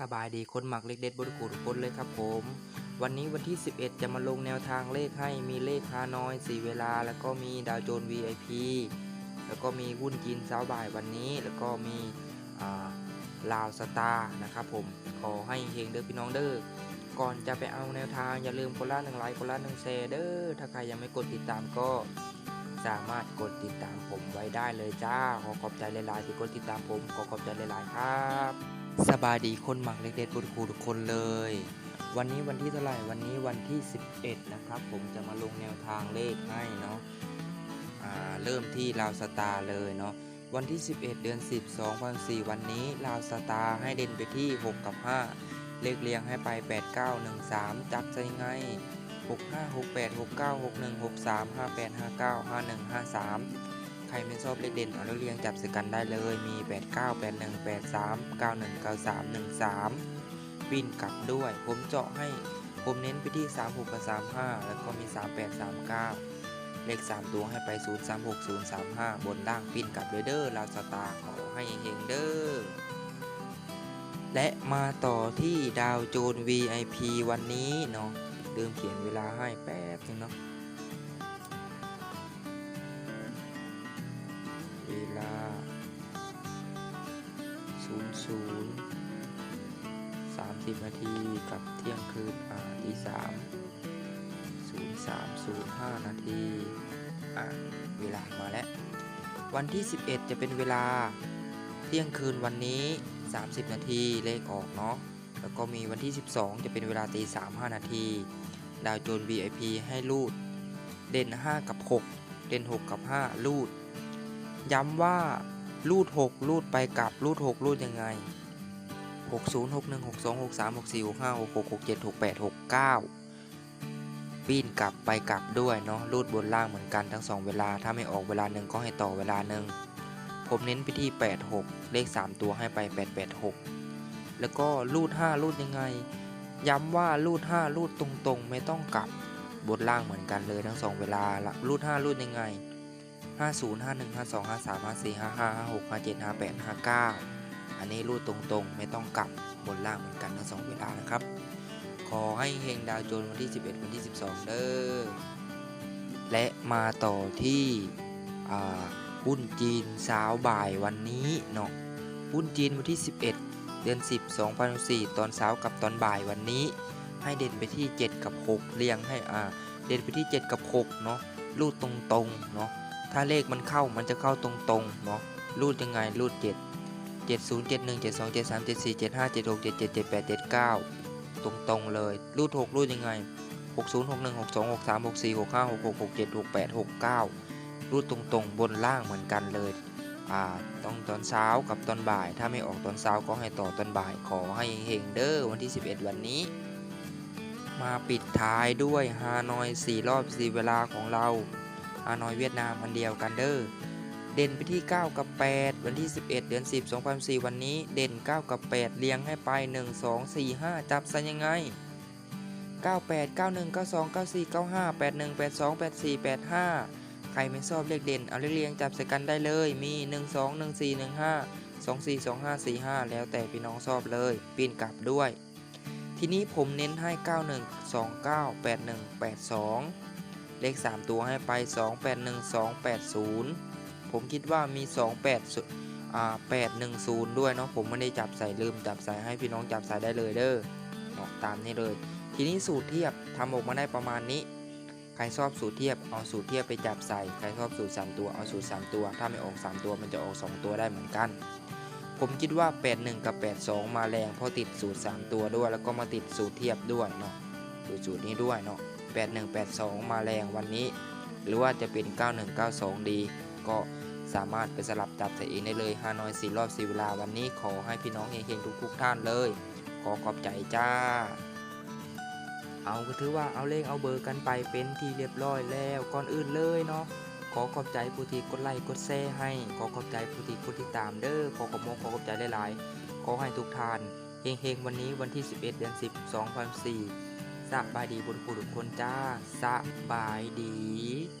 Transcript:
สบายดีคนหมักเล็กเด็ดบริกูทุกคนเลยครับผม วันนี้วันที่ 11 จะมาลงแนวทางเลขให้มีเลขฮานอย4เวลา แล้วก็มีดาวโจน VIP แล้วก็มีหุ้นจีนเช้าบ่ายวันนี้ แล้วก็มีอ่าลาวสตาร์นะครับผมขอให้เฮงเด้อพี่น้องเด้อก่อนจะไปเอาแนวทางอย่าลืมคนละหนึ่งไลค์คนละหนึ่งแชร์เด้อถ้าใครยังไม่กดติดตามก็ สามารถกดติดตามผมไว้ได้เลยจ้า ขอขอบใจหลายๆที่กดติดตามผม ขอขอบใจหลายๆครับสบายดีคนหมักเล็กเด็ดบุญคูทุกคนเลย วันนี้วันที่เท่าไหร่วันนี้วันที่ 11 นะครับ ผมจะมาลงแนวทางเลขให้เนาะเริ่มที่ลาวสตาร์เลยเนาะวันที่ 11 เดือน 10 2004 วันนี้ลาวสตาร์ให้เด่นไปที่ 6 กับ 5 เลขเรียงให้ไป 8 9 1 3 จับใส่ไง 6 5 6 8 6 9 6 1 6 3 5 8 5 9 5 1 5 3 ใครไม่ชอบเลขเด่นเอาเลขเรียงจับส่กันได้เลยมี 8 9 8 1 8 3 9 1 9 3 1 3ปิ้นกลับด้วย ผมเจาะให้ ผมเน้นไปที่ 3 6กับ3 5 แล้วก็มี 3 8 3 9 เลข 3 ตัวให้ไป 0 3 6 0 3 5 บนล่างปิ้นกลับเด้อลาวสตาร์ขอให้เฮงเด้อและมาต่อที่ดาวโจน VIP วันนี้เนาะ ลืมเขียนเวลาให้แป๊บนึงเนาะเวลา00 30นาทีกับเที่ยงคืนอ่าตี3 0305นาทีอ่าเวลามาแล้ว วันที่ 11 จะเป็นเวลาเที่ยงคืนวันนี้ 30 นาทีเลขออกเนาะแล้วก็มีวันที่ 12 จะเป็นเวลาตี3 5นาที ดาวโจน VIP ให้รูด เด่น 5 กับ 6 เด่น 6 กับ 5 รูด ย้ำว่ารูด 6 รูดไปกลับรูด 6 รูดยังไง 60 61 62 63 64 65 66 67 68 69 ปีนกลับไปกลับด้วยเนาะรูดบนล่างเหมือนกันทั้ง 2 เวลา ถ้าไม่ออกเวลาหนึ่งก็ให้ต่อเวลาหนึ่งผมเน้นไปที่ 86 เลข 3 ตัวให้ไป 886 แล้วก็รูด 5 รูดยังไง ย้ำว่ารูด5รูดตรงๆ ไม่ต้องกลับบนล่างเหมือนกันเลยทั้ง 2 เวลาละรูด5รูดยังไง 50 51 52 53 54 55 56 57 58 59 อันนี้รูดตรงๆ ไม่ต้องกลับบนล่างเหมือนกันทั้ง 2 เวลานะครับ ขอให้เฮงดาวโจนวันที่ 11 วันที่ 12 เด้อ และมาต่อที่อ่าหุ้นจีนเช้าบ่ายวันนี้เนาะหุ้นจีนวันที่ 11 เดือน 10 2004ตอนเช้ากับตอนบ่ายวันนี้ ให้เด่นไปที่ 7 กับ 6 เรียงให้อ่าเด่นไปที่ 7 กับ 6 เนาะรูดตรงๆเนาะถ้าเลขมันเข้ามันจะเข้าตรงๆเนาะรูดยังไงรูด 7 70 71 72 73 74 75 76 77 78 79 ตรงๆเลยรูด 6 รูดยังไง 60 61 62 63 64 65 66 67 68 69 รูดตรงๆ บนล่างเหมือนกันเลย ต้องตอนเช้ากับตอนบ่าย ถ้าไม่ออกตอนเช้าก็ให้ต่อตอนบ่ายขอให้เฮงเดอร์วันที่ 11 วันนี้ มาปิดท้ายด้วยฮานอย 4 รอบ 4 เวลาของเราฮานอยเวียดนามอันเดียวกันเดอร์เด่นไปที่ 9 กับ 8 วันที่ 11 เดือน 10 2004วันนี้ เด่น 9 กับ 8 เรียงให้ไป 1 2 4 5 จับซะยังไง 98 91 92 94 95 81 82 84 85 ใครไม่ชอบเลขเด่น เอาเลขเรียงจับใส่กันได้เลย มี 1 2 1 4 1 5 2 4 2 5 4 5 แล้วแต่พี่น้องชอบเลย ปีนกลับด้วย ทีนี้ผมเน้นให้ 91 29 81 82 เลข 3 ตัวให้ไป 281 280 ผมคิดว่ามี 28อ่า810 ด้วยเนาะผมไม่ได้จับใส่ลืมจับใส่ให้พี่น้องจับใส่ได้เลยเด้อเนาะตามนี้เลย ทีนี้สูตรเทียบทำออกมาได้ประมาณนี้ ใครชอบสูตรเทียบเอาสูตรเทียบไปจับใส่ ใครชอบสูตร 3 ตัวเอาสูตร 3 ตัว ถ้าไม่ออก 3 ตัวมันจะออก 2 ตัวได้เหมือนกัน ผมคิดว่า 81 กับ 82 มาแรงเพราะติดสูตร 3 ตัวด้วย แล้วก็มาติดสูตรเทียบด้วยเนาะสูตรสูตรนี้ด้วยเนาะ81 82 มาแรงวันนี้ หรือว่าจะเป็น 9192 ดี ก็สามารถไปสลับจับใส่เองได้เลยฮานอย4รอบ4เวลาวันนี้ขอให้พี่น้องเฮงๆทุกๆท่านเลย ขอขอบใจจ้า เอาก็ถือว่าเอาเลขเอาเบอร์กันไปเป็นที่เรียบร้อยแล้วก่อนอื่นเลยเนาะขอขอบใจผู้ที่กดไลค์กดแชร์ให้ ขอขอบใจผู้ที่กดติดตามเด้อขอขอบมขอขอบใจหลายๆขอให้ทุกทานเฮงๆวันนี้วันที่ 11 เดือน 10 2004สบายดีบุญคุณทุกคนจ้าสบายดี